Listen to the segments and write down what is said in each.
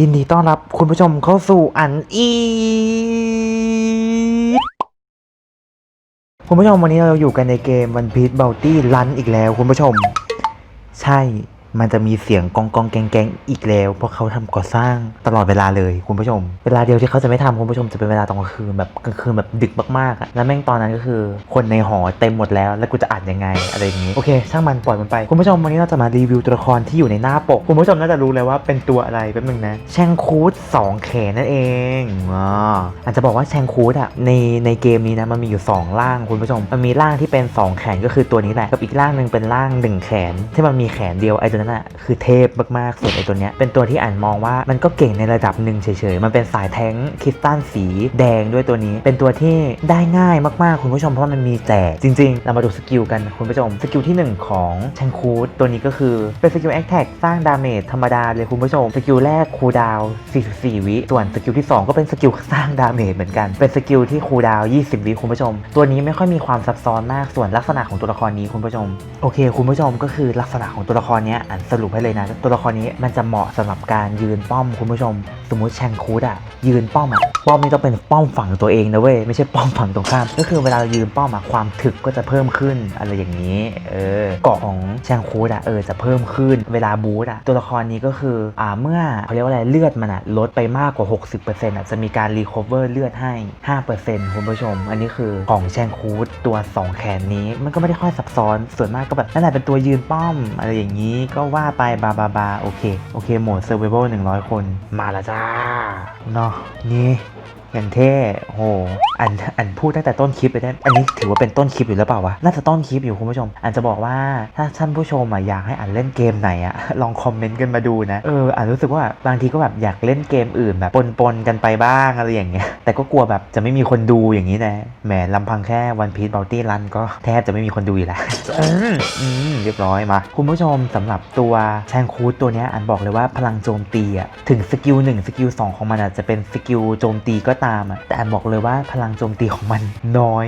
ยินดีต้อนรับคุณผู้ชมเข้าสู่อันอีคุณผู้ชมวันนี้เราอยู่กันในเกมวันพีทเบลตี้รันอีกแล้วคุณผู้ชม ใช่ มันจะมีเสียงกองกองแกงแกงอีกแล้ว เพราะเขาทำก่อสร้างตลอดเวลาเลยคุณผู้ชม เวลาเดียวที่เขาจะไม่ทำคุณผู้ชมจะเป็นเวลาตอนกลางคืนแบบกลางคืนแบบดึกมากๆอะแล้วแม่งตอนนั้นก็คือ คนในหอเต็มหมดแล้ว แล้วกูจะอัดยังไงอะไรอย่างนี้โอเค ช่างมันปล่อยมันไปคุณผู้ชมวันนี้เราจะมารีวิวตัวละครที่อยู่ในหน้าปกคุณผู้ชมน่าจะรู้เลยว่าเป็นตัวอะไรแป๊บนึงนะแชงคูดสองแขนนั่นเองอ๋ออาจจะบอกว่าแชงคูดอะในในเกมนี้นะมันมีอยู่สองร่างคุณผู้ชม มันมีร่างที่เป็นสองแขนก็คือตัวนี้แหละกับอีกร่างหนึ่งเป็นร่างหนึ่งแขนที่มันมีแขนเดียวไอ้ตัวนั้นอะคือเทพมากๆส่วนไอ้ตัวเนี้ยเป็นตัวที่อ่านมองว่ามันก็เก่งในระดับหนึ่งเฉยๆ มันเป็นสายแท้งคริสตัลสีแดงด้วยตัวนี้ เป็นตัวที่ได้ง่ายมากๆ คุณผู้ชมเพราะมันมีแจกจริงๆ เรามาดูสกิลกันคุณผู้ชม สกิลที่หนึ่งของแชงคูดตัวนี้ก็คือเป็นสกิลแอคแท็กสร้างดาเมจธรรมดาเลยคุณผู้ชม สกิลแรกคูดาว44 วิส่วนสกิลที่สองก็เป็นสกิลสร้างดาเมจเหมือนกัน เป็นสกิลที่คูดาว20 วิคุณผู้ชม ตัวนี้ไม่ค่อยมีความซับซ้อนมากส่วนลักษณะของตัวละครนี้คุณผู้ชมโอเค คุณผู้ชมก็คือลักษณะของตัวละครเนี้ยอ่านสรุปให้เลยนะ ตัวละครนี้มันจะเหมาะสำหรับการยืนป้อมคุณผู้ชม สมมุติแชงคูดอะยืนป้อมอะป้อมนี่ต้องเป็นป้อมฝั่งตัวเองนะเว้ยไม่ใช่ป้อมฝั่งตรงข้าม ก็คือเวลาเรายืนป้อมอะความถึกก็จะเพิ่มขึ้นอะไรอย่างนี้เออเกาะของแชงคูดอะเออจะเพิ่มขึ้น เวลาบูทอะตัวละครนี้ก็คืออ่าเมื่อเขาเรียกว่าอะไรเลือดมันอะลดไปมากกว่า 60%อะจะมีการรีคอเวอร์เลือดให้ 5%คุณผู้ชม อันนี้คือของแชงคูดตัว 2 แขนนี้ มันก็ไม่ได้ค่อยซับซ้อนส่วนมากก็แบบนั่นแหละเป็นตัวยืนป้อมอะไรอย่างนี้ก็ว่าไปบาบาบาโอเค โอเค โหมดเซอร์ไวเวลหนึ่งร้อยคน มาละจ้าเนาะนี่ อย่างเท่โหอันอันพูดตั้งแต่ต้นคลิปเลยนะอันนี้ถือว่าเป็นต้นคลิปอยู่แล้วเปล่าวะน่าจะต้นคลิปอยู่คุณผู้ชม อันจะบอกว่าถ้าท่านผู้ชมอะอยากให้อันเล่นเกมไหนอะลองคอมเมนต์กันมาดูนะเอออันรู้สึกว่าบางทีก็แบบอยากเล่นเกมอื่นแบบปนๆกันไปบ้างอะไรอย่างเงี้ยแต่ก็กลัวแบบจะไม่มีคนดูอย่างนี้นะแหมลำพังแค่วันพี e บ o ลตี้รันก็แทบจะไม่มีคนดูอยู่แล้วอืมเรียบร้อยมาคุณผู้ชมสำหรับตัวแชงคูดตัวเนี้ยอันบอกเลยว่าพลังโจมตีอะถึงสกิล1สกิล2ของมันอะจะเป็นสกิลโจมตีก็ตามอะแต่อันบอกเลยว่าพลังโจมตีของมันน้อย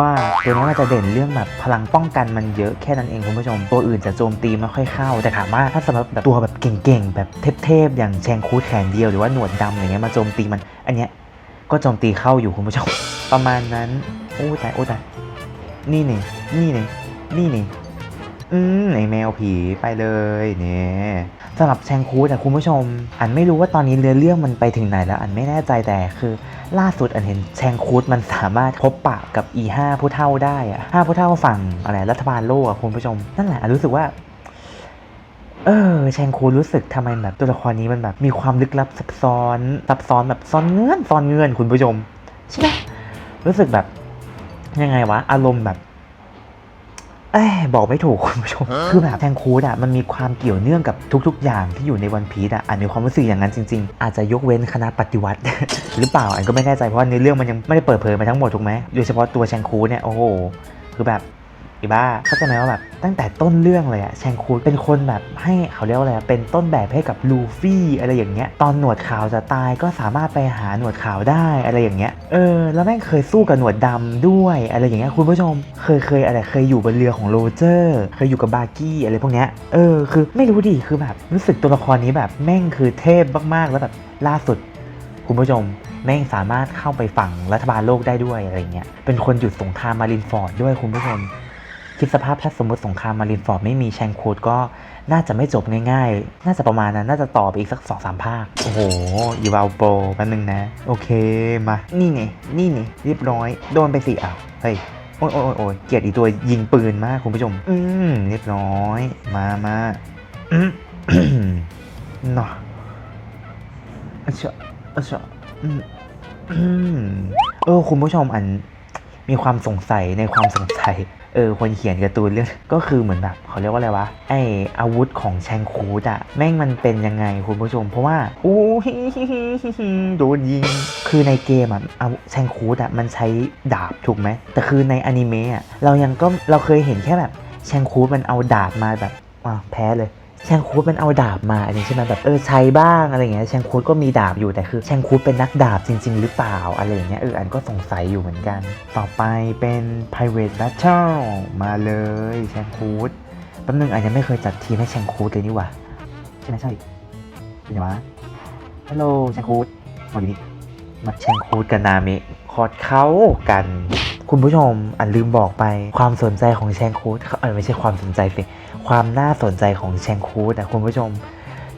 มากๆตัวนี้มันจะเด่นเรื่องแบบพลังป้องกันมันเยอะแค่นั้นเองคุณผู้ชม ตัวอื่นจะโจมตีไม่ค่อยเข้า แต่ถามว่าถ้าสำหรับแบบตัวแบบเก่งๆ แบบเทพๆ อย่างแชงคูดแขนเดียวหรือว่าหนวดดำอย่างเงี้ยมาโจมตีมัน อันเนี้ยก็โจมตีเข้าอยู่คุณผู้ชม ประมาณนั้น โอ้ตายโอ้ตายนี่นี่นี่นี่นี่นี่อืมไอแมวผีไปเลยเนี่ย สำหรับแชงคูดอะคุณผู้ชม อันไม่รู้ว่าตอนนี้เรือเรื่องมันไปถึงไหนแล้ว อันไม่แน่ใจแต่คือ ล่าสุดอันเห็นแชงคูดมันสามารถพบปะกับ E5 ผู้เท่าได้อะ5ผู้เท่าฝั่งอะไรรัฐบาลโลกอะคุณผู้ชม นั่นแหละอันรู้สึกว่าเออแชงคูดรู้สึกทำไมแบบตัวละครนี้มันแบบมีความลึกลับซับซ้อนซับซ้อนแบบซ้อนเงื่อนซ้อนเงื่อนคุณผู้ชมใช่ไหมรู้สึกแบบยังไงวะอารมณ์แบบ เอ้ยบอกไม่ถูกคุณผู้ชม คือแบบแทงคูดอะมันมีความเกี่ยวเนื่องกับทุกๆ อย่างที่อยู่ในวันพีซอะอันมีความรู้สึกอย่างนั้นจริง ๆ อาจจะยกเว้นคณะปฏิวัติ หรือเปล่าอันก็ไม่แน่ใจเพราะว่าในเรื่องมันยังไม่ได้เปิดเผยมาทั้งหมดถูกไหมโดยเฉพาะตัวแชงคูดเนี่ยโอ้โหคือแบบ อีบ้าเข้าใจไหมว่าแบบตั้งแต่ต้นเรื่องเลยอะแชงคูเป็นคนแบบให้เขาเรียกว่าอะไรเป็นต้นแบบให้กับลูฟี่อะไรอย่างเงี้ยตอนหนวดขาวจะตายก็สามารถไปหาหนวดขาวได้อะไรอย่างเงี้ยเออแล้วแม่งเคยสู้กับหนวดดำด้วยอะไรอย่างเงี้ยคุณผู้ชม เคยเคยอะไรเคยอยู่บนเรือของโรเจอร์เคยอยู่กับบาร์กี้อะไรพวกเนี้ยเออคือไม่รู้ดิคือแบบรู้สึกตัวละครนี้แบบแม่งคือเทพมากๆ แล้วแบบล่าสุด คุณผู้ชมแม่งสามารถเข้าไปฝั่งรัฐบาลโลกได้ด้วยอะไรเงี้ยเป็นคนหยุดสงครามมารินฟอร์ดด้วยคุณผู้ชม คิดสภาพถ้าสมมติสงครามมารินฟอร์ดไม่มีแชงคูดก็น่าจะไม่จบง่ายๆ น่าจะประมาณนั้น น่าจะต่อไปอีกสักสองสามภาค โอ้โหอีวาลโปรแป๊บนึงนะ โอเค มา นี่ไง นี่ไงเรียบร้อย โดนไปสิอ้าว เฮ้ย โอ้ยโอ้ยโอ้ยอยเกียดอีตัวยิงปืนมากคุณผู้ชม อืม เรียบร้อย มามาอืมเนาะอเชาอเชาอืมอืมเออ คุณผู้ชมอัน มีความสงสัยในความสงสัย เออคนเขียนการ์ตูนเรื่องก็คือเหมือนแบบเขาเรียกว่าอะไรวะไออาวุธของแชงคูดอะแม่งมันเป็นยังไงคุณผู้ชม เพราะว่าโอ้ฮิฮิฮิฮิโดนยิง คือในเกมอะอาแชงคูดอะมันใช้ดาบถูกไหมแต่คือในอนิเมะอะเรายังก็เราเคยเห็นแค่แบบแชงคูดมันเอาดาบมาแบบอ่าแพ้เลย แชงคูดมันเอาดาบมาอันนี้ใช่ไหมแบบเออใช้บ้างอะไรเงี้ยแชงคูดก็มีดาบอยู่แต่คือแชงคูดเป็นนักดาบจริง ๆ หรือเปล่าอะไรเงี้ยเอออันก็สงสัยอยู่เหมือนกัน ต่อไปเป็น private battle มาเลยแชงคูดแป๊บนึงอันยังไม่เคยจัดทีมให้แชงคูดเลยนี่หว่าใช่ไหมใช่เป็นไงวะฮัลโหลแชงคูดวันนี้มาแชงคูดกับนามิคอร์ดเข้ากัน คุณผู้ชมอันลืมบอกไปความสนใจของแชงคูดเออไม่ใช่ความสนใจสิ ความน่าสนใจของแชงคูดนะคุณผู้ชม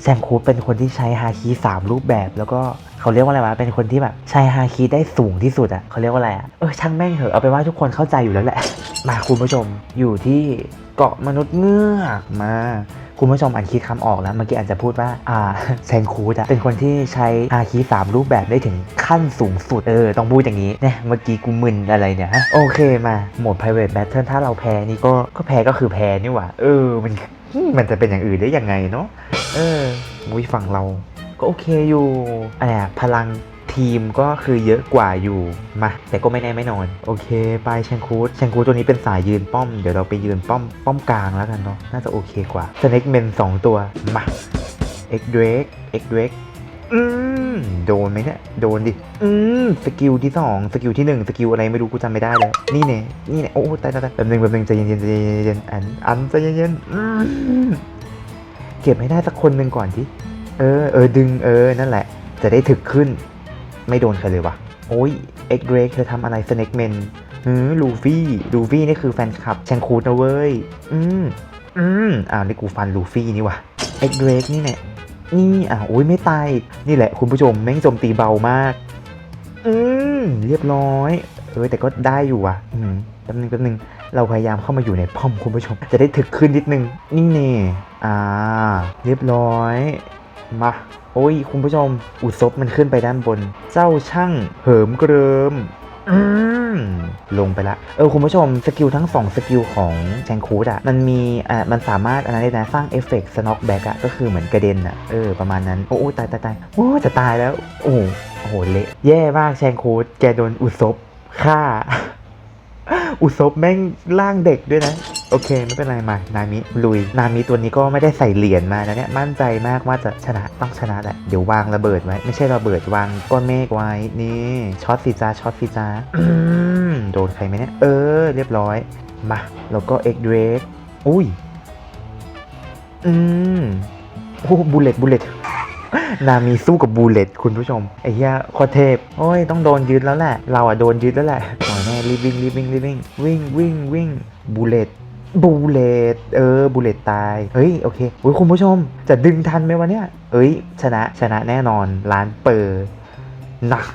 แชงคูดเป็นคนที่ใช้ฮาคีสามรูปแบบ แล้วก็เขาเรียกว่าอะไรวะ เป็นคนที่แบบใช้ฮาคีได้สูงที่สุดอะเขาเรียกว่าอะไรอะเออช่างแม่งเหอะเอาไปนว่าทุกคนเข้าใจอยู่แล้วแหละ มาคุณผู้ชมอยู่ที่เกาะมนุษย์เงือกมา คุณผู้ชมอ่านคิดคำออกแล้วเมื่อกี้อาจจะพูดว่าอ่าแซงคูดอะเป็นคนที่ใช้ฮาคีสามรูปแบบได้ถึงขั้นสูงสุดเออต้องพูดอย่างนี้เนี่ยเมื่อกี้กูมึนอะไรเนี่ยฮะโอเคมาโหมด private battle ถ้าเราแพ้นี่ก็ก็แพ้ก็คือแพ้นี่หว่าเออมันมันจะเป็นอย่างอื่นได้ยังไงเนาะเออมุ้ยฝั่งเราก็โอเคอยู่อะไรอะพลัง ทีมก็คือเยอะกว่าอยู่มาแต่ก็ไม่แน่ไม่นอน โอเค ไปแชงคูดแชงคูดตัวนี้เป็นสายยืนป้อม เดี๋ยวเราไปยืนป้อมป้อมกลางแล้วกันเนาะน่าจะโอเคกว่าสเน็กเมนสองตัวมาเอ็กเดรกเอ็กเดรกอืมโดนไหมเนี่ยโดนดิอืมสกิลที่สองสกิลที่หนึ่งสกิลอะไรไม่รู้กูจำไม่ได้แล้วนี่เนี่ยนี่เนี่ยโอ้ตายตายตายแป๊บนึงแป๊บนึงใจเย็นใจเย็นอันอันใจเย็นอืมเก็บให้ได้สักคนหนึ่งก่อนที่เออเออดึงเออนั่นแหละ จะได้ถึกขึ้น ไม่โดนใครเลยวะโอ้ยเอ็กเรกเธอทำอะไรสเน็กเมนอือลูฟี่ลูฟี่นี่คือแฟนคลับแชงคูดนะเว้ย อืมอืมอ้าวนี่กูฟันลูฟี่นี่วะเอ็กเรกนี่เนี่ยนี่อ้าวโอ้ยไม่ตายนี่แหละคุณผู้ชมแม่งโจมตีเบามาก อืมเรียบร้อยเออแต่ก็ได้อยู่ว่ะ อืมแป๊บนึงแป๊บนึงเราพยายามเข้ามาอยู่ในป้อมคุณผู้ชม จะได้ถึกขึ้นนิดนึง นี่เน่อ่า เรียบร้อยมา โอ้ย คุณผู้ชม อุศบมันขึ้นไปด้านบน เจ้าช่างเหิมเกริมอืมลงไปละ เออ คุณผู้ชม สกิลทั้ง 2 สกิลของแชงคูดอะมันมีอ่ามันสามารถอันนั้นได้นะ สร้างเอฟเฟกต์สน็อกแบ็กอะก็คือเหมือนกระเด็นอะเออ ประมาณนั้น โอ้โอ้ตายตายตายโอ้จะตายแล้วโอ้โหโอ้โห เละ แย่มากแชงคูดแกโดนอุศบฆ่า อุศบแม่งร่างเด็กด้วยนะ โอเค ไม่เป็นไรมา นามิลุย นามิตัวนี้ก็ไม่ได้ใส่เหรียญมานะเนี่ย มั่นใจมากว่าจะชนะต้องชนะแหละ เดี๋ยววางระเบิดไว้ ไม่ใช่ระเบิดวางก้อนเมฆไว้ นี่ ช็อตสิจ้าช็อตสิจ้าโดนใครไหมเนี่ย เออ เรียบร้อย มา แล้วก็เอ็กเดรกอุ้ย อืมโอ้บูเลตบูเลตนามีสู้กับบูเลตคุณผู้ชมไอ้เหี้ยโคเทพ โอ้ย ต้องโดนยึดแล้วแหละ เราอะโดนยึดแล้วแหละ แน่รีบวิ่งรีบวิ่งรีบวิ่งวิ่งวิ่งวิ่งบูเลตบูเลตเออบูเลตตายเฮ้ยโอเคโอ้ยคุณผู้ชม จะดึงทันไหมวะเนี่ยเอ้ย ชนะชนะแน่นอนร้านเปิดหนัก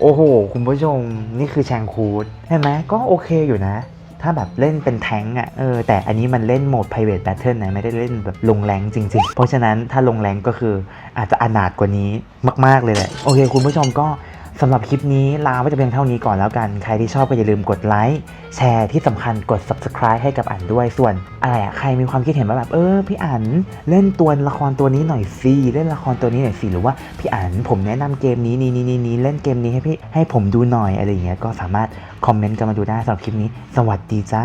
โอ้โห คุณผู้ชม นี่คือแชงคูดใช่ไหมก็โอเคอยู่นะ ถ้าแบบเล่นเป็นแท้งอะเออแต่อันนี้มันเล่นโหมด private battle นะไม่ได้เล่นแบบลงแรงจริง ๆ เพราะฉะนั้นถ้าลงแรงก็คืออาจจะอนาถกว่านี้มาก ๆ เลยแหละ โอเค คุณผู้ชมก็ สำหรับคลิปนี้ลาไว้แต่เพียงเท่านี้ก่อนแล้วกัน ใครที่ชอบก็อย่าลืมกดไลค์แชร์ที่สำคัญกด subscribe ให้กับอันด้วยส่วน อะไรอะใครมีความคิดเห็นว่าแบบเออพี่อันเล่นตัวละครตัวนี้หน่อยสิเล่นละครตัวนี้หน่อยสิหรือว่าพี่อันผมแนะนำเกมนี้นี้นี้นี้นี้เล่นเกมนี้ให้พี่ให้ผมดูหน่อยอะไรอย่างเงี้ยก็สามารถคอมเมนต์กันมาดูได้สำหรับคลิปนี้ สวัสดีจ้า